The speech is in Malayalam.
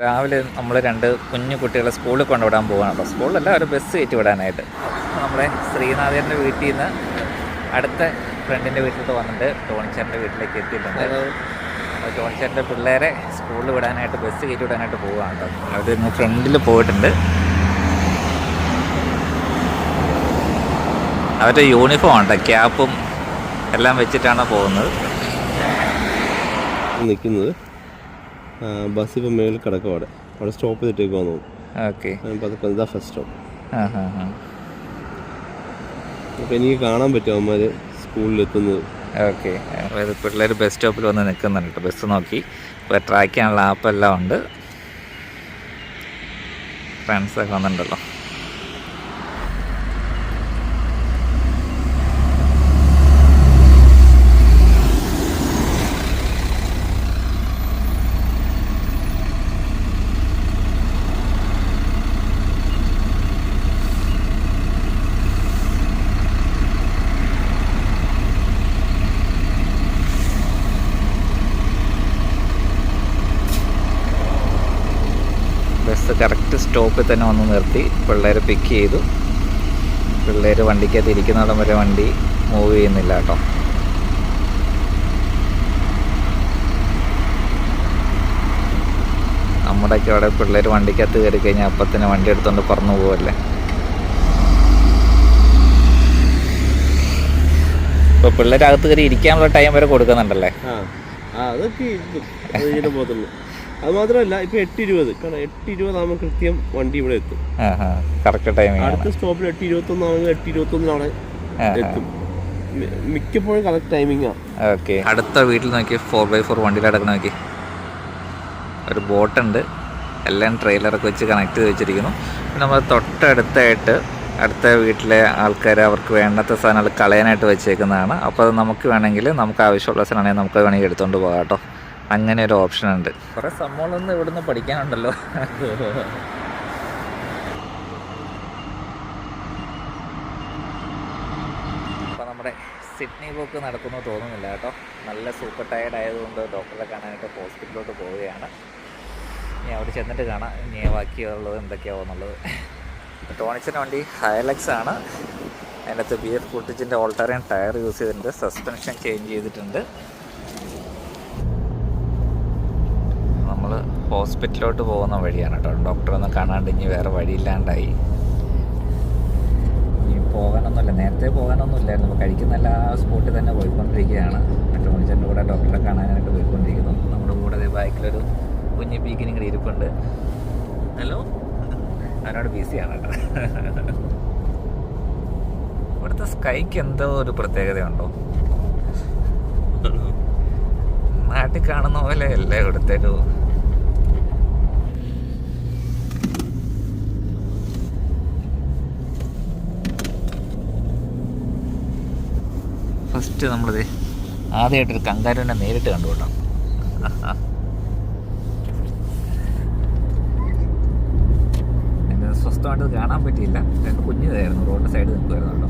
രാവിലെ നമ്മൾ രണ്ട് കുഞ്ഞു കുട്ടികളെ സ്കൂളിൽ കൊണ്ടുവിടാൻ പോവുകയാണ് കേട്ടോ സ്കൂളിലല്ല ഒരു ബസ് കയറ്റി വിടാനായിട്ട്. നമ്മുടെ ശ്രീനാഥേന്റെ വീട്ടിൽ നിന്ന് അടുത്ത ഫ്രണ്ടിന്റെ വീട്ടിലോട്ട് വന്നിട്ട് ടോണിച്ചേട്ടന്റെ വീട്ടിലേക്ക് എത്തിയിട്ടുണ്ട്. അപ്പോൾ ടോണിച്ചേട്ടന്റെ പിള്ളേരെ സ്കൂളിൽ വിടാനായിട്ട് ബസ് കയറ്റി വിടാനായിട്ട് പോവുകയാണ് കേട്ടോ അവർ ഇന്ന് ഫ്രണ്ടിൽ പോയിട്ടുണ്ട്. അവരുടെ യൂണിഫോം ഉണ്ട്. ക്യാപ്പും എല്ലാം വെച്ചിട്ടാണ് പോകുന്നത്. നിൽക്കുന്നത് ബസ് ഇപ്പം മേളിൽ കിടക്കും അവിടെ. അവിടെ സ്റ്റോപ്പ് ചെയ്തിട്ടേക്ക് വന്നു ഓക്കെ. പതുക്കെ ഇതാ ഫസ്റ്റ് സ്റ്റോപ്പ് അപ്പം എനിക്ക് കാണാൻ പറ്റും അവന്മാർ സ്കൂളിലെത്തുന്നത് ഓക്കെ. അതായത് പിള്ളേർ ബസ് സ്റ്റോപ്പിൽ വന്ന് നിൽക്കുന്നുണ്ട് കേട്ടോ. ബസ് നോക്കി. ഇപ്പോൾ ട്രാക്ക് ചെയ്യാനുള്ള ആപ്പെല്ലാം ഉണ്ട്. ഫ്രണ്ട്സൊക്കെ വന്നിട്ടുണ്ടല്ലോ. ബസ് കറക്റ്റ് സ്റ്റോപ്പിൽ തന്നെ വന്ന് നിർത്തി. പിള്ളേരെ പിക്ക് ചെയ്തു. പിള്ളേർ വണ്ടിക്കകത്ത് ഇരിക്കുന്നിടം വരെ വണ്ടി മൂവ് ചെയ്യുന്നില്ല കേട്ടോ. നമ്മുടെയൊക്കെ അവിടെ പിള്ളേർ വണ്ടിക്കകത്ത് കയറി കഴിഞ്ഞാൽ അപ്പം തന്നെ വണ്ടി എടുത്തുകൊണ്ട് പറന്നു പോവല്ലേ? ഇപ്പൊ പിള്ളേരകത്ത് കയറി ഇരിക്കാനുള്ള ടൈം വരെ കൊടുക്കുന്നുണ്ടല്ലേ? അതൊക്കെ. അത് മാത്രമല്ല ഇപ്പൊ എട്ട് ഇരുപത് കാരണം എട്ട് ഇരുപതാകുമ്പോൾ കൃത്യം വണ്ടി ഇവിടെ എത്തും. അടുത്ത സ്റ്റോപ്പിൽ എട്ട് ഇരുപത്തൊന്നാണെങ്കിൽ എട്ട് ഇരുപത്തൊന്നിന് അവിടെ എത്തും. മിക്കപ്പോഴും കറക്റ്റ് ടൈമിംഗ് ഓക്കെ. അടുത്ത വീട്ടിൽ നോക്കി ഫോർ ബൈ ഫോർ വണ്ടിയിൽ അടക്കണ നോക്കി. ഒരു ബോട്ടുണ്ട് എല്ലാം ട്രെയിലറൊക്കെ വെച്ച് കണക്ട് ചെയ്ത് വെച്ചിരിക്കുന്നു. നമ്മൾ തൊട്ടടുത്തായിട്ട് അടുത്ത വീട്ടിലെ ആൾക്കാർ അവർക്ക് വേണ്ടാത്ത സാധനങ്ങൾ കളയാനായിട്ട് വെച്ചേക്കുന്നതാണ്. അപ്പോൾ അത് നമുക്ക് വേണമെങ്കിൽ നമുക്ക് ആവശ്യമുള്ള സാധനമാണെങ്കിൽ നമുക്ക് വേണമെങ്കിൽ എടുത്തുകൊണ്ട് പോകാം കേട്ടോ. അങ്ങനെ ഒരു ഓപ്ഷൻ ഉണ്ട്. കുറേ സംഭവങ്ങളൊന്നും ഇവിടുന്ന് പഠിക്കാനുണ്ടല്ലോ. അപ്പോൾ നമ്മുടെ സിഡ്നി പോക്ക് നടക്കുന്നു തോന്നുന്നില്ല കേട്ടോ. നല്ല സൂപ്പർ ടയർഡ് ആയതുകൊണ്ട് ഡോക്ടറെ കാണാനായിട്ട് ഹോസ്പിറ്റലിലോട്ട് പോവുകയാണ്. ഇനി അവിടെ ചെന്നിട്ട് കാണാം ഇനി ബാക്കിയുള്ളത് എന്തൊക്കെയാവുന്നുള്ളത്. ടോണിച്ചിന്റെ വണ്ടി ഹൈലക്സ് ആണ്. അതിനകത്ത് ബി എഫ് കുട്ടിച്ചിന്റെ ടയർ യൂസ് ചെയ്തിട്ടുണ്ട്. സസ്പെൻഷൻ ചേഞ്ച് ചെയ്തിട്ടുണ്ട്. ഹോസ്പിറ്റലിലോട്ട് പോകുന്ന വഴിയാണ് കേട്ടോ. ഡോക്ടറൊന്നും കാണാണ്ട് ഇനി വേറെ വഴിയില്ലാണ്ടായി. ഇനി പോകാനൊന്നുമില്ല. നേരത്തെ പോകാനൊന്നുമില്ലായിരുന്നു. അപ്പോൾ കഴിക്കുന്ന എല്ലാ സ്പോട്ടിൽ തന്നെ പോയിക്കൊണ്ടിരിക്കുകയാണ്. ടോണിച്ചന്റെ കൂടെ ഡോക്ടറെ കാണാനായിട്ട് പോയിക്കൊണ്ടിരിക്കുന്നു. നമ്മുടെ കൂടെ ബാക്കിലൊരു കുഞ്ഞു പീക്കിനും കൂടി ഇരിപ്പുണ്ട്. ഹലോ? അതിനോട് ബിസിയാണ് കേട്ടോ. ഇവിടുത്തെ സ്കൈക്ക് എന്തോ ഒരു പ്രത്യേകതയുണ്ടോ? നാട്ടിൽ കാണുന്ന പോലെ അല്ലേ ഇവിടുത്തെ ഒരു ഫസ്റ്റ് നമ്മളിത് ആദ്യമായിട്ടൊരു കങ്കാരുവിനെ നേരിട്ട് കണ്ടു കേട്ടോ. എന്നെ സ്വസ്ഥമായിട്ട് കാണാൻ പറ്റിയില്ല. രണ്ട് കുഞ്ഞിതായിരുന്നു റോഡിന്റെ സൈഡിൽ നിൽക്കുമായിരുന്നു കേട്ടോ.